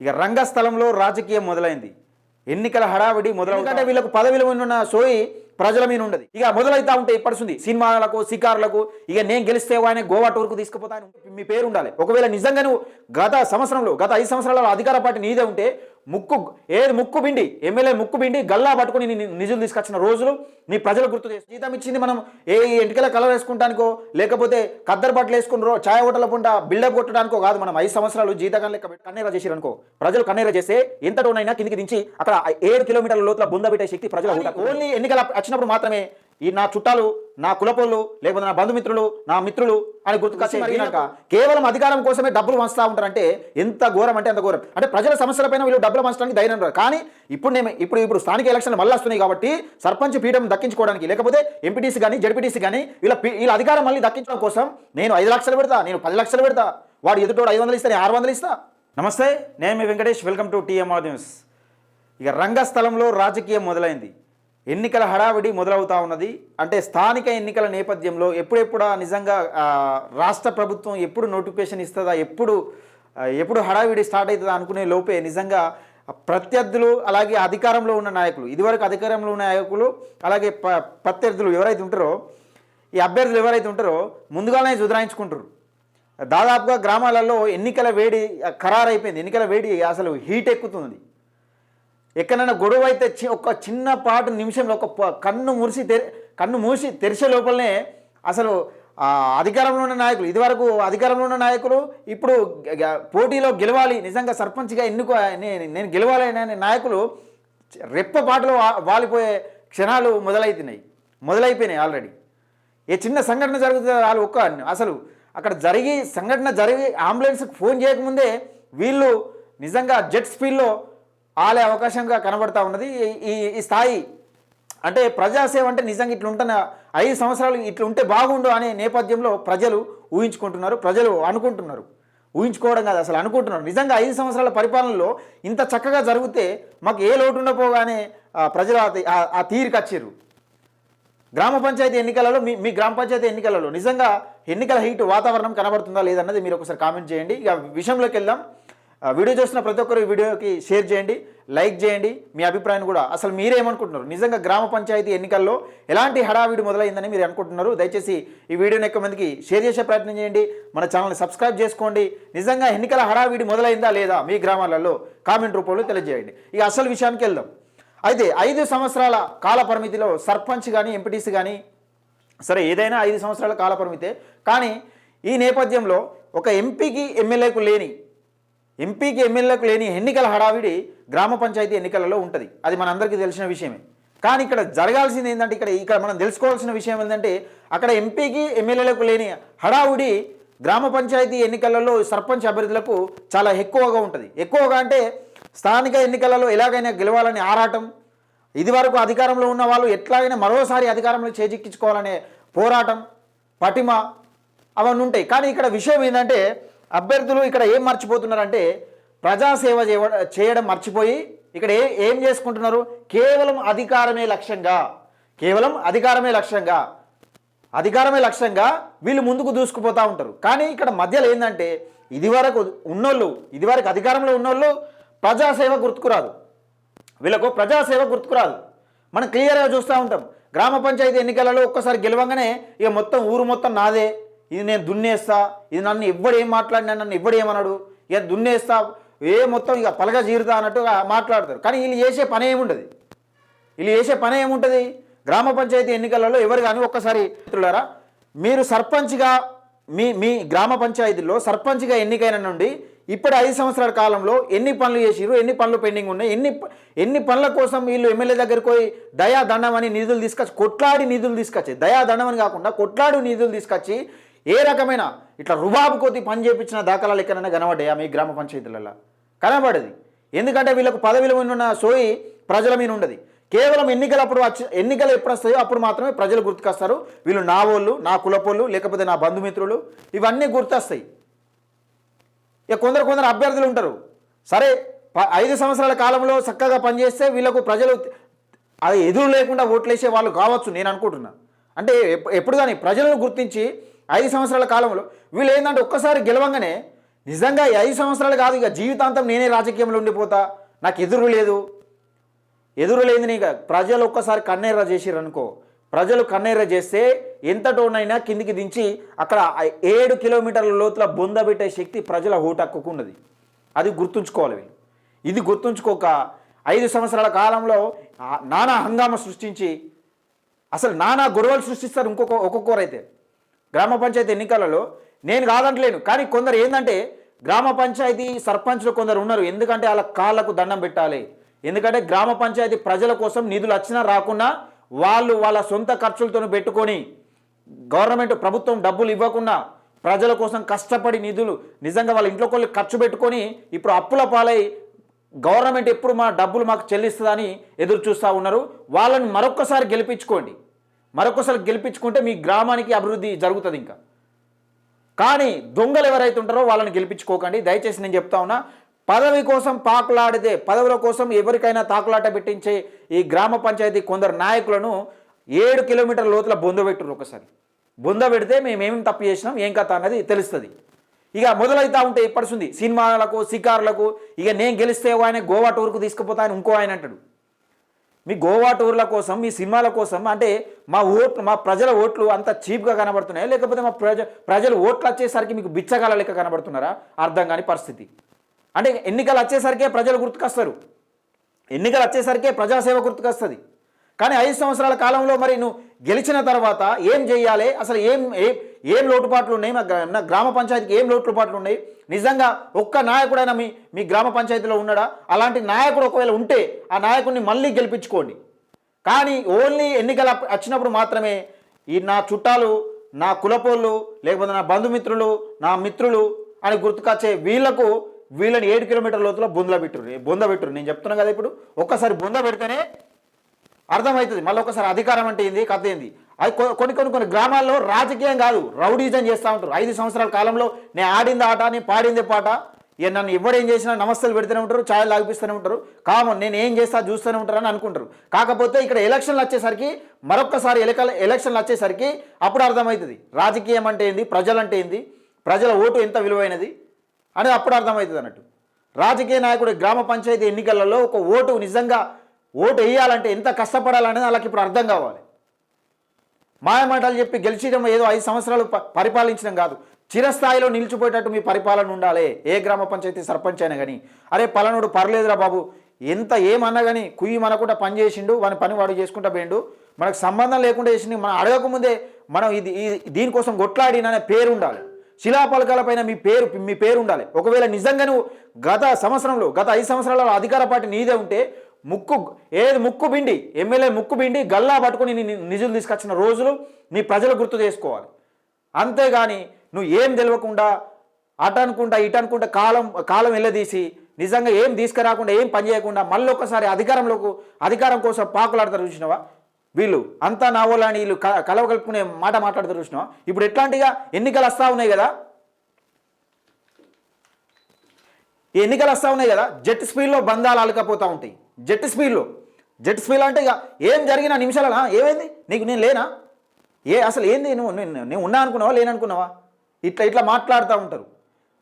ఇక రంగస్థలంలో రాజకీయం మొదలైంది. ఎన్నికల హడావిడి మొదలవుతుంటే వీళ్ళకు పదవిలో ఉన్న సోయి ప్రజల మీద ఉండదు. ఇక మొదలైతా ఉంటే ఇప్పడుస్తుంది సినిమాలకు శికారులకు ఇక నేను గెలిస్తే ఆయన గోవా టూర్కు తీసుకుపోతాను. మీ పేరు ఉండాలి. ఒకవేళ నిజంగా నువ్వు గత సంవత్సరంలో గత ఐదు సంవత్సరాల అధికార పార్టీ నీదే ఉంటే ముక్కు ఏది ముక్కు బిండి ఎమ్మెల్యే ముక్కు బిండి గల్లా పట్టుకుని నీ నిధులు తీసుకొచ్చిన రోజులు నీ ప్రజలు గుర్తు చేసి జీతం ఇచ్చింది మనం ఏ ఎంటికల కలర్ వేసుకుంటానికో లేకపోతే కద్దరు బట్టలు వేసుకుని రో ఛాయ హోటల పుంట బిల్డప్ కొట్టడానికో కాదు మనం. ఐదు సంవత్సరాలు జీతకాలం లెక్క కన్నీరా చేసిరు అనుకో ప్రజలు కన్నీరా చేస్తే ఎంతటోనైనా కిందికి దించి అక్కడ ఏడు కిలోమీటర్ల లోతుల బొంద పెట్టే శక్తి ప్రజలు ఓన్లీ ఎన్నికల వచ్చినప్పుడు మాత్రమే ఈ నా చుట్టాలు నా కులపోళ్ళు లేకపోతే నా బంధుమిత్రులు నా మిత్రులు అని గుర్తుకొచ్చి కేవలం అధికారం కోసమే డబ్బులు పంచుతా ఉంటారంటే ఎంత ఘోరం అంటే అంత ఘోరం. అంటే ప్రజల సమస్యలపైన వీళ్ళు డబ్బులు పంచడానికి ధైర్యం రాదు కానీ ఇప్పుడు నేను ఇప్పుడు ఇప్పుడు స్థానిక ఎలక్షన్లు మళ్ళీ వస్తున్నాయి కాబట్టి సర్పంచ్ పీఠం దక్కించుకోవడానికి లేకపోతే ఎంపీటీసీ కానీ జడ్పీటీసీ కానీ వీళ్ళ వీళ్ళ అధికారం మళ్ళీ దక్కించడం కోసం నేను ఐదు లక్షలు పెడతా నేను పది లక్షలు పెడతా. వాడు ఎదుటోడు ఐదు వందలు ఇస్తా నేను ఆరు వందలు ఇస్తా. నమస్తే నేను మీ Venkatesh welcome to TMR news. ఇక రంగస్థలంలో రాజకీయం మొదలైంది. ఎన్నికల హడావిడి మొదలవుతా ఉన్నది. అంటే స్థానిక ఎన్నికల నేపథ్యంలో ఎప్పుడెప్పుడా నిజంగా రాష్ట్ర ప్రభుత్వం ఎప్పుడు నోటిఫికేషన్ ఇస్తుందా ఎప్పుడు ఎప్పుడు హడావిడి స్టార్ట్ అవుతుందా అనుకునే లోపే నిజంగా ప్రత్యర్థులు అలాగే అధికారంలో ఉన్న నాయకులు ఇదివరకు అధికారంలో ఉన్న నాయకులు అలాగే ప ప్రత్యర్థులు ఎవరైతే ఉంటారో ఈ అభ్యర్థులు ఎవరైతే ఉంటారో ముందుగానే జుదరాయించుకుంటారు దాదాపుగా గ్రామాలలో ఎన్నికల వేడి ఖరారైపోయింది. ఎన్నికల వేడి అసలు హీట్ ఎక్కుతుంది ఎక్కడైనా గొడవ అయితే చి- ఒక చిన్న పాటు నిమిషంలో ఒక కన్ను మురిసి తెరి కన్ను మూసి తెరిచే లోపలనే అసలు అధికారంలో ఉన్న నాయకులు ఇదివరకు అధికారంలో ఉన్న నాయకులు ఇప్పుడు పోటీలో గెలవాలి నిజంగా సర్పంచ్గా ఎన్నుకో నేను నేను గెలవాలి అనే నాయకులు రెప్ప పాటలు వాలిపోయే క్షణాలు మొదలవుతున్నాయి మొదలైపోయినాయి ఆల్రెడీ ఏ చిన్న సంఘటన జరుగుతుంది వాళ్ళు ఒక్క అసలు అక్కడ జరిగి సంఘటన జరిగి అంబులెన్స్కి ఫోన్ చేయకముందే వీళ్ళు నిజంగా జెట్ స్పీడ్లో ఆలే అవకాశంగా కనబడతా ఉన్నది. ఈ- ఈ ఈ స్థాయి అంటే ప్రజాసేవ అంటే నిజంగా ఇట్లుంటున్న ఐదు సంవత్సరాలు ఇట్లుంటే ఉంటే బాగుండు అనే నేపథ్యంలో ప్రజలు ఊహించుకుంటున్నారు ప్రజలు అనుకుంటున్నారు. ఊహించుకోవడం కాదు అసలు అనుకుంటున్నారు. నిజంగా ఐదు సంవత్సరాల పరిపాలనలో ఇంత చక్కగా జరిగితే మాకు ఏ లోటు ఉండపోగానే ప్రజలు ఆ తీ- వచ్చారు. గ్రామ పంచాయతీ ఎన్నికలలో మీ మీ గ్రామ పంచాయతీ ఎన్నికలలో నిజంగా ఎన్నికల హీట్ వాతావరణం కనబడుతుందా లేదన్నది మీరు ఒకసారి కామెంట్ చేయండి. ఇక విషయంలోకి వెళ్దాం. వీడియో చూస్తున్న ప్రతి ఒక్కరు ఈ వీడియోకి షేర్ చేయండి లైక్ చేయండి. మీ అభిప్రాయం కూడా అసలు మీరేమనుకుంటున్నారు? నిజంగా గ్రామ పంచాయతీ ఎన్నికల్లో ఎలాంటి హడావిడి మొదలైందని మీరు అనుకుంటున్నారు? దయచేసి ఈ వీడియోని ఎక్కువ మందికి షేర్ చేసే ప్రయత్నం చేయండి. మన ఛానల్ని సబ్స్క్రైబ్ చేసుకోండి. నిజంగా ఎన్నికల హడావిడి మొదలైందా లేదా మీ గ్రామాలలో కామెంట్ రూపంలో తెలియజేయండి. ఇక అసలు విషయానికి వెళ్దాం. అయితే ఐదు సంవత్సరాల కాల పరిమితిలో సర్పంచ్ కానీ ఎంపీటీసీ కానీ సరే ఏదైనా ఐదు సంవత్సరాల కాల పరిమితే కానీ ఈ నేపథ్యంలో ఒక ఎంపీకి ఎమ్మెల్యేకు లేని ఎంపీకి ఎమ్మెల్యేకు లేని ఎన్నికల హడావిడి గ్రామ పంచాయతీ ఎన్నికలలో ఉంటుంది. అది మనందరికీ తెలిసిన విషయమే. కానీ ఇక్కడ జరగాల్సింది ఏంటంటే ఇక్కడ ఇక్కడ మనం తెలుసుకోవాల్సిన విషయం ఏంటంటే అక్కడ ఎంపీకి ఎమ్మెల్యేలకు లేని హడావుడి గ్రామ పంచాయతీ ఎన్నికలలో సర్పంచ్ అభ్యర్థులకు చాలా ఎక్కువగా ఉంటుంది. ఎక్కువగా అంటే స్థానిక ఎన్నికలలో ఎలాగైనా గెలవాలని ఆరాటం ఇదివరకు అధికారంలో ఉన్న వాళ్ళు ఎట్లాగైనా మరోసారి అధికారంలో చేజిక్కించుకోవాలనే పోరాటం పటిమ అవన్నీ ఉంటాయి. కానీ ఇక్కడ విషయం ఏంటంటే అభ్యర్థులు ఇక్కడ ఏం మర్చిపోతున్నారంటే ప్రజాసేవ చేయడం మర్చిపోయి ఇక్కడ ఏ ఏం చేసుకుంటున్నారు? కేవలం అధికారమే లక్ష్యంగా. కేవలం అధికారమే లక్ష్యంగా. అధికారమే లక్ష్యంగా వీళ్ళు ముందుకు దూసుకుపోతూ ఉంటారు. కానీ ఇక్కడ మధ్యలో ఏంటంటే ఇదివరకు ఉన్నోళ్ళు ఇదివరకు అధికారంలో ఉన్నోళ్ళు ప్రజాసేవ గుర్తుకురాదు వీళ్ళకు ప్రజాసేవ గుర్తుకురాదు మనం క్లియర్గా చూస్తూ ఉంటాం. గ్రామ పంచాయతీ ఎన్నికలలో ఒక్కసారి గెలవంగానే ఇక మొత్తం ఊరు మొత్తం నాదే. ఇది నేను దున్నేస్తా ఇది నన్ను ఎవ్వడేం ఏం మాట్లాడినా నన్ను ఎవ్వడేమన్నాడు ఇక దున్నేస్తా ఏ మొత్తం ఇక పలక జీరుతా అన్నట్టుగా మాట్లాడతారు. కానీ వీళ్ళు చేసే పని ఏముండదు. వీళ్ళు చేసే పని ఏముంటుంది? గ్రామ పంచాయతీ ఎన్నికలలో ఎవరు కానీ ఒక్కసారి మిత్రులారా మీరు సర్పంచ్గా మీ మీ గ్రామ పంచాయతీలో సర్పంచ్గా ఎన్నికైన నుండి ఇప్పుడు ఐదు సంవత్సరాల కాలంలో ఎన్ని పనులు చేసిరు ఎన్ని పనులు పెండింగ్ ఉన్నాయి ఎన్ని ఎన్ని పనుల కోసం వీళ్ళు ఎమ్మెల్యే దగ్గరికి పోయి దయా దండం అని నిధులు తీసుకొచ్చి కొట్లాడి నిధులు తీసుకొచ్చి దయా దండం అని కాకుండా కొట్లాడి నిధులు తీసుకొచ్చి ఏ రకమైన ఇట్లా రుబాబు కొద్ది పని చేయించిన దాఖలాలు ఎక్కడైనా కనబడ్డాయా మీ గ్రామ పంచాయతీలలో కనబడది. ఎందుకంటే వీళ్ళకు పదవిలో ఉన్న సోయి ప్రజల మీద ఉండదు. కేవలం ఎన్నికలప్పుడు వచ్చి ఎన్నికలు ఎప్పుడు వస్తాయో అప్పుడు మాత్రమే ప్రజలు గుర్తుకొస్తారు. వీళ్ళు నా వాళ్ళు నా కులపోళ్ళు లేకపోతే నా బంధుమిత్రులు ఇవన్నీ గుర్తొస్తాయి. ఇక కొందరు కొందరు అభ్యర్థులు ఉంటారు. సరే ప- ఐదు సంవత్సరాల కాలంలో చక్కగా పనిచేస్తే వీళ్ళకు ప్రజలు అది ఎదురు లేకుండా ఓట్లేసే వాళ్ళు కావచ్చు నేను అనుకుంటున్నా. అంటే ఎప్పుడు కానీ ప్రజలను గుర్తించి ఐదు సంవత్సరాల కాలంలో వీళ్ళు ఏంటంటే ఒక్కసారి గెలవంగానే నిజంగా ఐదు సంవత్సరాలు కాదు ఇక జీవితాంతం నేనే రాజకీయంలో ఉండిపోతా నాకు ఎదురు లేదు. ఎదురు లేదు నీకు ప్రజలు ఒక్కసారి కన్నేరా చేసిరనుకో ప్రజలు కన్నెర్ర చేస్తే ఎంత టోనైనా కిందికి దించి అక్కడ ఏడు కిలోమీటర్ల లోతుల బొందబెట్టే శక్తి ప్రజల ఓటక్కుకు అది గుర్తుంచుకోవాలి వీళ్ళు. ఇది గుర్తుంచుకోక ఐదు సంవత్సరాల కాలంలో నానా హంగామా సృష్టించి అసలు నానా గొడవలు సృష్టిస్తారు ఇంకొక ఒక్కొక్కరైతే. గ్రామ పంచాయతీ ఎన్నికలలో నేను కాదంటలేను. కానీ కొందరు ఏంటంటే గ్రామ పంచాయతీ సర్పంచ్లు కొందరు ఉన్నారు. ఎందుకంటే వాళ్ళ కాళ్ళకు దండం పెట్టాలి. ఎందుకంటే గ్రామ పంచాయతీ ప్రజల కోసం నిధులు వచ్చినా రాకున్నా వాళ్ళు వాళ్ళ సొంత ఖర్చులతో పెట్టుకొని గవర్నమెంట్ ప్రభుత్వం డబ్బులు ఇవ్వకుండా ప్రజల కోసం కష్టపడి నిధులు నిజంగా వాళ్ళ ఇంట్లో కొన్ని ఖర్చు పెట్టుకొని ఇప్పుడు అప్పుల పాలై గవర్నమెంట్ ఎప్పుడు మా డబ్బులు మాకు చెల్లిస్తుందని ఎదురు చూస్తూ ఉన్నారు. వాళ్ళని మరొక్కసారి గెలిపించుకోండి. మరొకసారి గెలిపించుకుంటే మీ గ్రామానికి అభివృద్ధి జరుగుతుంది ఇంకా. కానీ దొంగలు ఎవరైతే ఉంటారో వాళ్ళని గెలిపించుకోకండి. దయచేసి నేను చెప్తా ఉన్నా పదవి కోసం పాకులాడితే పదవుల కోసం ఎవరికైనా తాకులాట పెట్టించే ఈ గ్రామ పంచాయతీ కొందరు నాయకులను ఏడు కిలోమీటర్ల లోతుల బొందబెట్టురు ఒకసారి. బొంద పెడితే మేము ఏమేమి తప్పు చేసినాం ఏం కథ అన్నది తెలుస్తుంది. ఇక మొదలైతా ఉంటే ఇప్పటిస్తుంది సినిమాలకు షికారులకు ఇక నేను గెలిస్తే ఆయన గోవా టూర్కు తీసుకుపోతా అని ఇంకో ఆయన అంటాడు. మీ గోవా టూర్ల కోసం మీ సినిమాల కోసం అంటే మా ఓట్లు మా ప్రజల ఓట్లు అంత చీప్గా కనబడుతున్నాయా? లేకపోతే మా ప్రజ ప్రజలు ఓట్లు వచ్చేసరికి మీకు బిచ్చగాల లెక్క కనబడుతున్నారా? అర్థం కాని పరిస్థితి. అంటే ఎన్నికలు వచ్చేసరికే ప్రజలు గుర్తుకొస్తారు. ఎన్నికలు వచ్చేసరికే ప్రజాసేవ గుర్తుకొస్తుంది. కానీ ఐదు సంవత్సరాల కాలంలో మరి నువ్వు గెలిచిన తర్వాత ఏం చేయాలి? అసలు ఏం ఏం లోటుపాట్లు ఉన్నాయి? మా గ్రామ పంచాయతీకి ఏం లోటుపాట్లు ఉన్నాయి? నిజంగా ఒక్క నాయకుడైనా మీ మీ గ్రామ పంచాయతీలో ఉన్నాడా? అలాంటి నాయకుడు ఒకవేళ ఉంటే ఆ నాయకుడిని మళ్ళీ గెలిపించుకోండి. కానీ ఓన్లీ ఎన్నికలు వచ్చినప్పుడు మాత్రమే ఈ నా చుట్టాలు నా కులపోళ్ళు లేకపోతే నా బంధుమిత్రులు నా మిత్రులు అని గుర్తుకొచ్చే వీళ్ళకు వీళ్ళని ఏడు కిలోమీటర్ల లోతులో బొందల పెట్టరు బొంద పెట్టరు నేను చెప్తున్నాను కదా ఇప్పుడు ఒక్కసారి బొంద పెడితేనే అర్థమవుతుంది. మళ్ళీ ఒకసారి అధికారం అంటే ఏంది? కథ ఏంది? అది కొన్ని కొన్ని కొన్ని గ్రామాల్లో రాజకీయం కాదు రౌడీజం చేస్తూ ఉంటారు. ఐదు సంవత్సరాల కాలంలో నేను ఆడింది ఆట నేను పాడింది పాట. ఇక నన్ను ఎవడేం చేసినా నమస్తలు పెడుతూనే ఉంటారు ఛాయలు లాగిపిస్తూనే ఉంటారు. కామన్ నేను ఏం చేస్తా చూస్తూనే ఉంటారని అనుకుంటారు. కాకపోతే ఇక్కడ ఎలక్షన్లు వచ్చేసరికి మరొక్కసారి ఎలకల ఎలక్షన్లు వచ్చేసరికి అప్పుడు అర్థమవుతుంది. రాజకీయం అంటే ఏంది ప్రజలంటే ఏంది ప్రజల ఓటు ఎంత విలువైనది అనేది అప్పుడు అర్థమవుతుంది అన్నట్టు. రాజకీయ నాయకుడు గ్రామ పంచాయతీ ఎన్నికలలో ఒక ఓటు నిజంగా ఓటు వేయాలంటే ఎంత కష్టపడాలనేది వాళ్ళకి ఇప్పుడు అర్థం కావాలి. మాయమాటలు చెప్పి గెలిచడం ఏదో ఐదు సంవత్సరాలు పరిపాలించడం కాదు. చిరస్థాయిలో నిలిచిపోయేటట్టు మీ పరిపాలన ఉండాలి. ఏ గ్రామ పంచాయతీ సర్పంచ్ అయినా కానీ అరే పలానుడు పర్లేదురా బాబు. ఎంత ఏమన్నా కానీ కుయ్యి మనకుండా పని చేసిండు వాని పని వాడు చేసుకుంటా పోయిండు. మనకు సంబంధం లేకుండా చేసిండు మనం అడగకముందే మనం ఇది దీనికోసం కొట్లాడిననే పేరు ఉండాలి. శిలాపలకాలపైన మీ పేరు మీ పేరు ఉండాలి. ఒకవేళ నిజంగా నువ్వు గత సంవత్సరంలో గత ఐదు సంవత్సరాలలో అధికార పార్టీ నీదే ఉంటే ముక్కు ఏది ముక్కు బిండి ఎమ్మెల్యే ముక్కు బిండి గల్లా పట్టుకొని నీ నిధులు తీసుకొచ్చిన రోజులు నీ ప్రజలు గుర్తు చేసుకోవాలి. అంతేగాని నువ్వు ఏం తెలియకుండా అటు అనుకుంటా ఇటు అనుకుంటా కాలం కాలం వెళ్ళదీసి నిజంగా ఏం తీసుకురాకుండా ఏం పని చేయకుండా మళ్ళీ ఒకసారి అధికారంలోకి అధికారం కోసం పాకులాడతారు చూసినావా? వీళ్ళు అంతా నావోలని వీళ్ళు కలవకలుపుకునే కలవ కలుపుకునే మాట మాట్లాడతారు చూసినావా? ఇప్పుడు ఎట్లాంటిగా ఎన్నికలు వస్తూ ఉన్నాయి కదా? ఈ ఎన్నికలు వస్తూ ఉన్నాయి కదా? జెట్ స్పీడ్లో బంధాలు అలకపోతూ ఉంటాయి. జెట్ స్పీడ్లో. జెట్ స్పీడ్ అంటే ఇక ఏం జరిగిన నిమిషాలనా ఏమైంది? నీకు నేను లేనా? ఏ అసలు ఏంది నువ్వు? నేను నేను ఉన్నా అనుకున్నావా? లేననుకున్నావా ఇట్లా ఇట్లా మాట్లాడుతూ ఉంటారు.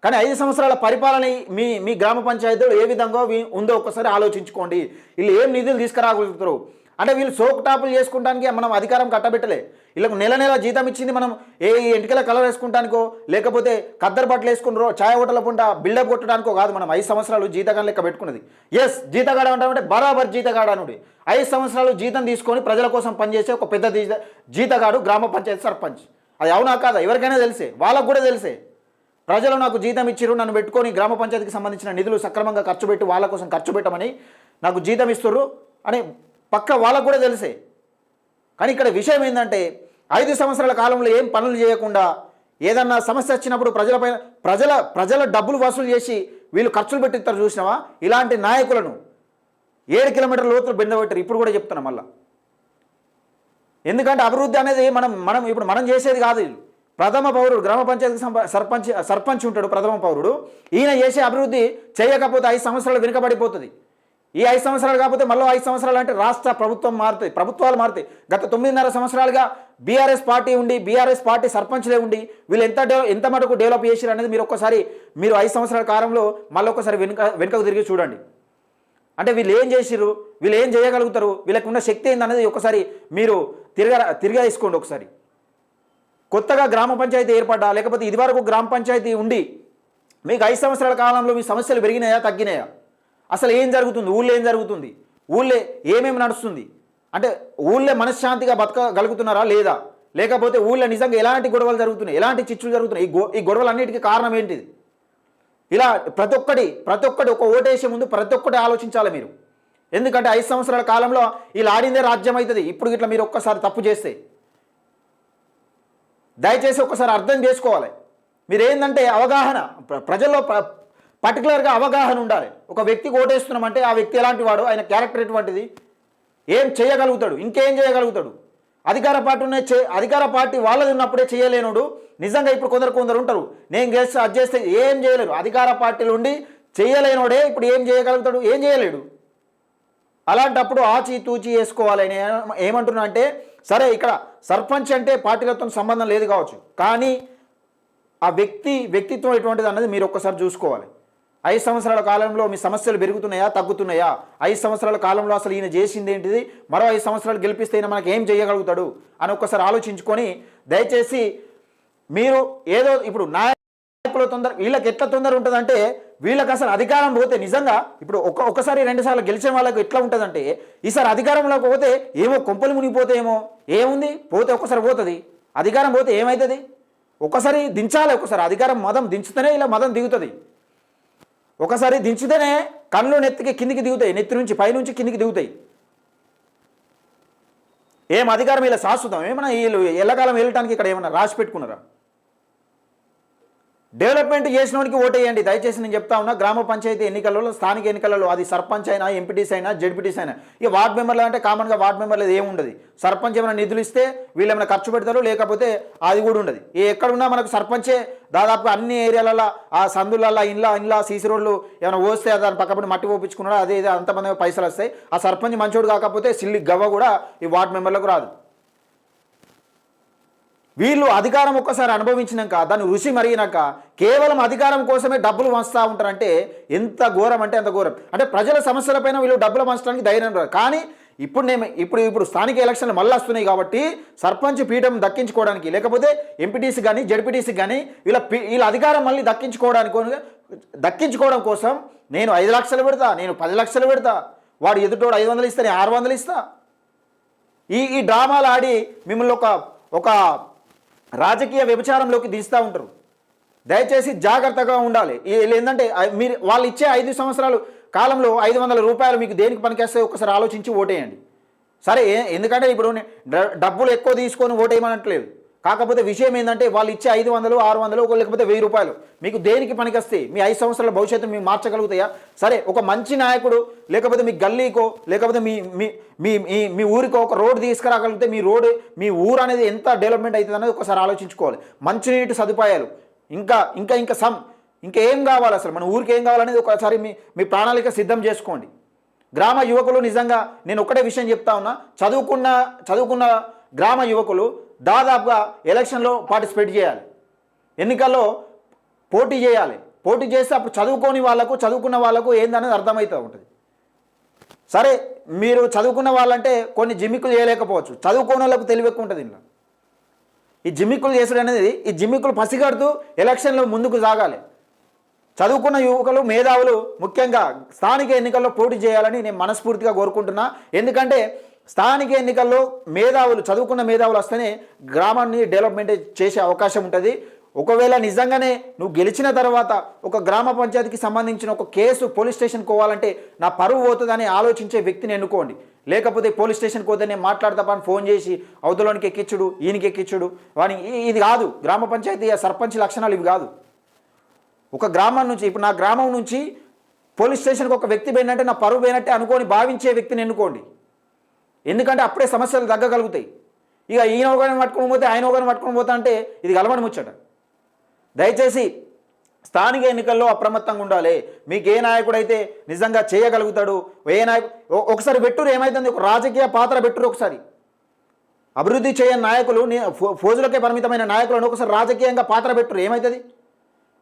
కానీ ఐదు సంవత్సరాల పరిపాలన మీ మీ గ్రామ పంచాయతీలో ఏ విధంగా ఉందో ఒక్కసారి ఆలోచించుకోండి. వీళ్ళు ఏం నిధులు తీసుకురాగలుగుతారు? అంటే వీళ్ళు సోక్ టాపులు చేసుకుంటానికి మనం అధికారం కట్టబెట్టలే. వీళ్ళకు నెల నెల జీతం ఇచ్చింది మనం ఏ ఈ ఎంటికల కలర్ వేసుకుంటానికో లేకపోతే కద్దరు బట్టలు వేసుకుంటారో ఛాయ హోటల పుంట బిల్డప్ కొట్టడానికో కాదు మనం. ఐదు సంవత్సరాలు జీతగాడు లెక్క పెట్టుకున్నది. ఎస్ జీతగాడ అంటామంటే బరాబర్ జీతగాడ అనుడి. ఐదు సంవత్సరాలు జీతం తీసుకొని ప్రజల కోసం పనిచేసే ఒక పెద్ద జీత జీతగాడు గ్రామ పంచాయతీ సర్పంచ్. అది అవునా కాదా? ఎవరికైనా తెలిసే. వాళ్ళకు కూడా తెలిసే. ప్రజలు నాకు జీతం ఇచ్చిరు నన్ను పెట్టుకొని గ్రామ పంచాయతీకి సంబంధించిన నిధులు సక్రమంగా ఖర్చు పెట్టి వాళ్ళ కోసం ఖర్చు పెట్టమని నాకు జీతం ఇస్తుర్రు అని పక్క వాళ్ళకు కూడా తెలిసే. కానీ ఇక్కడ విషయం ఏంటంటే ఐదు సంవత్సరాల కాలంలో ఏం పనులు చేయకుండా ఏదన్నా సమస్య వచ్చినప్పుడు ప్రజలపైన ప్రజల ప్రజల డబ్బులు వసూలు చేసి వీళ్ళు ఖర్చులు పెట్టిస్తారు చూసినావా? ఇలాంటి నాయకులను ఏడు కిలోమీటర్ల లోతులు బెండబెట్టారు ఇప్పుడు కూడా చెప్తున్నా మళ్ళా. ఎందుకంటే అభివృద్ధి అనేది మనం మనం ఇప్పుడు మనం చేసేది కాదు ప్రథమ పౌరుడు గ్రామ పంచాయతీకి సంప- సర్పంచ్ సర్పంచ్ ఉంటాడు ప్రథమ పౌరుడు. ఈయన చేసే అభివృద్ధి చేయకపోతే ఐదు సంవత్సరాలు వెనుకబడిపోతుంది. ఈ ఐదు సంవత్సరాలు కాకపోతే మళ్ళీ ఐదు సంవత్సరాలు అంటే రాష్ట్ర ప్రభుత్వం మారుతాయి ప్రభుత్వాలు మారుతాయి. గత తొమ్మిదిన్నర సంవత్సరాలుగా బీఆర్ఎస్ పార్టీ ఉండి బీఆర్ఎస్ పార్టీ సర్పంచ్లే ఉండి వీళ్ళు ఎంత డెవ- ఎంత మటుకు డెవలప్ చేశారు అనేది మీరు ఒక్కసారి మీరు ఐదు సంవత్సరాల కాలంలో మళ్ళీ ఒకసారి వెనుక వెనుకకు తిరిగి చూడండి. అంటే వీళ్ళు ఏం చేసిర్రు? వీళ్ళు ఏం చేయగలుగుతారు? వీళ్ళకి ఉన్న శక్తి ఏందనేది ఒకసారి మీరు తిరగ తిరిగా తీసుకోండి ఒకసారి. కొత్తగా గ్రామ పంచాయతీ ఏర్పడ్డా? లేకపోతే ఇదివరకు గ్రామ పంచాయతీ ఉండి మీకు ఐదు సంవత్సరాల కాలంలో మీ సమస్యలు పెరిగినాయా తగ్గినాయా? అసలు ఏం జరుగుతుంది? ఊళ్ళో ఏం జరుగుతుంది? ఊళ్ళో ఏమేమి నడుస్తుంది? అంటే ఊళ్ళో మనశ్శాంతిగా బతకగలుగుతున్నారా లేదా? లేకపోతే ఊళ్ళో నిజంగా ఎలాంటి గొడవలు జరుగుతున్నాయి? ఎలాంటి చిచ్చులు జరుగుతున్నాయి? ఈ గొ ఈ గొడవలన్నిటికీ కారణం ఏంటిది? ఇలా ప్రతి ఒక్కటి ప్రతి ఒక్కటి ఒక ఓటేసే ముందు ప్రతి ఒక్కటి ఆలోచించాలి మీరు. ఎందుకంటే ఐదు సంవత్సరాల కాలంలో వీళ్ళు ఆడిందే రాజ్యం అవుతుంది. ఇప్పుడు ఇట్లా మీరు ఒక్కసారి తప్పు చేస్తే. దయచేసి ఒక్కసారి అర్థం చేసుకోవాలి. మీరేందంటే అవగాహన ప్ర- ప్రజల్లో పర్టికులర్గా అవగాహన ఉండాలి. ఒక వ్యక్తికి ఓటేస్తున్నామంటే ఆ వ్యక్తి ఎలాంటి వాడు? ఆయన క్యారెక్టర్ ఎటువంటిది? ఏం చేయగలుగుతాడు? ఇంకేం చేయగలుగుతాడు? అధికార పార్టీ ఉన్న చే అధికార పార్టీ వాళ్ళది ఉన్నప్పుడే చేయలేనుడు. నిజంగా ఇప్పుడు కొందరు కొందరు ఉంటారు. నేను చేస్తే అది చేస్తే ఏం చేయలేరు. అధికార పార్టీలు ఉండి చేయలేనోడే ఇప్పుడు ఏం చేయగలుగుతాడు? ఏం చేయలేడు. అలాంటప్పుడు ఆచి తూచి వేసుకోవాలి. నేను ఏమంటున్నా అంటే సరే ఇక్కడ సర్పంచ్ అంటే పార్టీలతో సంబంధం లేదు కావచ్చు. కానీ ఆ వ్యక్తి వ్యక్తిత్వం ఎటువంటిది అన్నది మీరు ఒక్కసారి చూసుకోవాలి. ఐదు సంవత్సరాల కాలంలో మీ సమస్యలు పెరుగుతున్నాయా తగ్గుతున్నాయా? ఐదు సంవత్సరాల కాలంలో అసలు ఈయన చేసింది ఏంటిది? మరో ఐదు సంవత్సరాలు గెలిపిస్తే ఈయన మనకి ఏం చేయగలుగుతాడు? అని ఒక్కసారి ఆలోచించుకొని దయచేసి మీరు ఏదో ఇప్పుడు నాయకుల తొందర వీళ్ళకి ఎట్లా తొందర ఉంటుందంటే వీళ్ళకి అసలు అధికారం పోతే నిజంగా ఇప్పుడు ఒక ఒకసారి రెండు సార్లు గెలిచిన వాళ్ళకి ఎట్లా ఉంటుందంటే ఈసారి అధికారంలోకి పోతే ఏమో కొంపలు మునిగిపోతే ఏమో ఏముంది? పోతే ఒక్కసారి పోతుంది. అధికారం పోతే ఏమవుతుంది ఒకసారి దించాలి ఒకసారి అధికారం మదం దించితేనే ఇలా మదం దిగుతుంది. ఒకసారి దించితేనే కళ్ళు నెత్తికి కిందికి దిగుతాయి నెత్తి నుంచి పైనుంచి కిందికి దిగుతాయి. ఏం అధికారం ఇలా శాశ్వతం? ఏమన్నా వీళ్ళు ఎల్లకాలం వెళ్ళటానికి ఇక్కడ ఏమన్నా రాసి పెట్టుకున్నారా? డెవలప్మెంట్ చేసినోడికి ఓటేయండి. దయచేసి నేను చెప్తా ఉన్నా గ్రామ పంచాయతీ ఎన్నికలలో స్థానిక ఎన్నికలలో అది సర్పంచ్ అయినా ఎంపీటీస్ అయినా జడ్పీటీస్ అయినా ఈ వార్డ్ మెంబర్లు అంటే కామన్గా వార్డ్ మెంబర్లు ఏముండదు సర్పంచ్ ఏమైనా నిధులు ఇస్తే వీళ్ళు ఏమైనా ఖర్చు పెడతారు లేకపోతే అది కూడా ఉండదు. ఏ ఎక్కడున్నా మనకు సర్పంచే. దాదాపుగా అన్ని ఏరియాలలో ఆ సందులల్లో ఇండ్ల ఇండ్ల సీసీ రోడ్లు ఏమైనా పోస్తే దాని పక్కపడి మట్టి పోపించుకున్నాడు అదే అంతమంది పైసలు వస్తాయి. ఆ సర్పంచ్ మంచోడు కాకపోతే సిల్లి గవ్వ కూడా ఈ వార్డ్ మెంబర్లకు రాదు. వీళ్ళు అధికారం ఒక్కసారి అనుభవించినాక దాన్ని రుచి మరిగినాక కేవలం అధికారం కోసమే డబ్బులు వంచుతూ ఉంటారంటే ఎంత ఘోరం అంటే అంత ఘోరం. అంటే ప్రజల సమస్యలపైన వీళ్ళు డబ్బులు వంచడానికి ధైర్యం రాదు కానీ ఇప్పుడు నేను ఇప్పుడు ఇప్పుడు స్థానిక ఎలక్షన్లు మళ్ళీ వస్తున్నాయి కాబట్టి సర్పంచ్ పీఠం దక్కించుకోవడానికి లేకపోతే ఎంపీటీసీ కానీ జడ్పీటీసీ కానీ వీళ్ళ వీళ్ళ అధికారం మళ్ళీ దక్కించుకోవడానికి దక్కించుకోవడం కోసం నేను ఐదు లక్షలు పెడతా నేను పది లక్షలు పెడతా వాడు ఎదుటోడు ఐదు వందలు ఇస్తే నేను ఆరు వందలు ఇస్తా. ఈ ఈ డ్రామాలు ఆడి మిమ్మల్ని ఒక ఒక రాజకీయ వ్యభిచారంలోకి తీస్తూ ఉంటారు. దయచేసి జాగ్రత్తగా ఉండాలి. ఏంటంటే మీరు వాళ్ళు ఇచ్చే ఐదు సంవత్సరాలు కాలంలో ఐదు వందల రూపాయలు మీకు దేనికి పనికేస్తే ఒకసారి ఆలోచించి ఓటేయండి. సరే ఎందుకంటే ఇప్పుడు డ- డబ్బులు ఎక్కువ తీసుకొని ఓటేయమనట్లేదు. కాకపోతే విషయం ఏంటంటే వాళ్ళు ఇచ్చే ఐదు వందలు ఆరు వందలు ఒక లేకపోతే వెయ్యి రూపాయలు. మీకు దేనికి పనికొస్తాయి? మీ ఐదు సంవత్సరాల భవిష్యత్తు మీరు మార్చగలుగుతాయా? సరే ఒక మంచి నాయకుడు లేకపోతే మీ గల్లీకో లేకపోతే మీ మీ మీ మీ మీ ఊరికో ఒక రోడ్ తీసుకురాగలిగితే మీ రోడ్ మీ ఊరు అనేది ఎంత డెవలప్మెంట్ అవుతుంది అనేది ఒకసారి ఆలోచించుకోవాలి. మంచినీటి సదుపాయాలు. ఇంకా ఇంకా ఇంకా సమ్ ఇంకా ఏం కావాలి అసలు? మన ఊరికి ఏం కావాలనేది ఒకసారి మీ మీ ప్రణాళిక సిద్ధం చేసుకోండి. గ్రామ యువకులు నిజంగా నేను ఒకటే విషయం చెప్తా ఉన్నా. చదువుకున్న చదువుకున్న గ్రామ యువకులు దాదాపుగా ఎలక్షన్లో పార్టిసిపేట్ చేయాలి. ఎన్నికల్లో పోటీ చేయాలి. పోటీ చేస్తే అప్పుడు చదువుకోని వాళ్ళకు చదువుకున్న వాళ్ళకు ఏందనేది అర్థమవుతూ ఉంటుంది. సరే మీరు చదువుకున్న వాళ్ళంటే కొన్ని జిమ్మికులు చేయలేకపోవచ్చు. చదువుకోని వాళ్ళకు తెలివి ఎక్కువ ఉంటుంది ఇంట్లో. ఈ జిమ్మికులు చేసడం అనేది ఈ జిమ్మికులు పసిగడుతూ ఎలక్షన్లో ముందుకు సాగాలి. చదువుకున్న యువకులు మేధావులు ముఖ్యంగా స్థానిక ఎన్నికల్లో పోటీ చేయాలని నేను మనస్ఫూర్తిగా కోరుకుంటున్నా. ఎందుకంటే స్థానిక ఎన్నికల్లో మేధావులు చదువుకున్న మేధావులు వస్తేనే గ్రామాన్ని డెవలప్మెంట్ చేసే అవకాశం ఉంటుంది. ఒకవేళ నిజంగానే నువ్వు గెలిచిన తర్వాత ఒక గ్రామ పంచాయతీకి సంబంధించిన ఒక కేసు పోలీస్ స్టేషన్కి పోవాలంటే నా పరువు పోతుందని ఆలోచించే వ్యక్తిని ఎన్నుకోండి. లేకపోతే పోలీస్ స్టేషన్కి పోతే నేను ఫోన్ చేసి అవతలోనికి ఎక్కించుడు ఈయనకి ఎక్కించుడు. వాని ఇది కాదు. గ్రామ పంచాయతీ సర్పంచ్ లక్షణాలు ఇవి కాదు. ఒక గ్రామం నుంచి ఇప్పుడు నా గ్రామం నుంచి పోలీస్ స్టేషన్కి ఒక వ్యక్తి పోయినట్టే నా పరువు పోయినట్టే అనుకొని భావించే వ్యక్తిని ఎన్నుకోండి. ఎందుకంటే అప్పుడే సమస్యలు తగ్గగలుగుతాయి. ఇక ఈయన ఒకరిని పట్టుకుని పోతే ఆయన ఒకరిని పట్టుకుని పోతా అంటే ఇది కలవడం ముచ్చట. దయచేసి స్థానిక ఎన్నికల్లో అప్రమత్తంగా ఉండాలి. మీకు ఏ నాయకుడు అయితే నిజంగా చేయగలుగుతాడు ఏ నాయకు ఒకసారి పెట్టురు ఏమైతుంది? ఒక రాజకీయ పాత్ర పెట్టురు ఒకసారి. అభివృద్ధి చేయని నాయకులు ఫోజులకే పరిమితమైన నాయకులను ఒకసారి రాజకీయంగా పాత్ర పెట్టురు. ఏమవుతుంది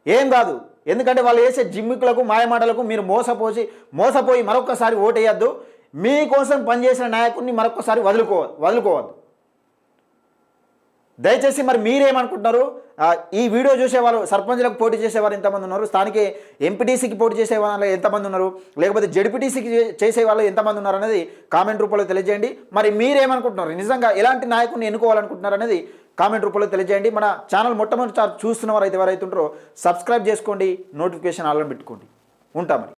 ఏం కాదు. ఎందుకంటే వాళ్ళు వేసే జిమ్మికులకు మాయమాటలకు మీరు మోసపోసి మోసపోయి మరొకసారి ఓటేయద్దు. మీకోసం పనిచేసిన నాయకుడిని మరొకసారి వదులుకో వదులుకోవద్దు. దయచేసి మరి మీరేమనుకుంటున్నారు? ఈ వీడియో చూసేవాళ్ళు సర్పంచ్లకు పోటీ చేసేవారు ఎంతమంది ఉన్నారు? స్థానిక ఎంపీటీసీకి పోటీ చేసే వాళ్ళు ఎంతమంది ఉన్నారు? లేకపోతే జడ్పీటీసీకి చేసే వాళ్ళు ఎంతమంది ఉన్నారు అనేది కామెంట్ రూపంలో తెలియజేయండి. మరి మీరేమనుకుంటున్నారు? నిజంగా ఎలాంటి నాయకుడిని ఎన్నుకోవాలనుకుంటున్నారు అనేది కామెంట్ రూపంలో తెలియజేయండి. మన ఛానల్ మొట్టమొదటి చూస్తున్న వారు అయితే ఎవరైతే ఉంటారో సబ్స్క్రైబ్ చేసుకోండి నోటిఫికేషన్ ఆల్రెడీ పెట్టుకోండి. ఉంటాం మరి.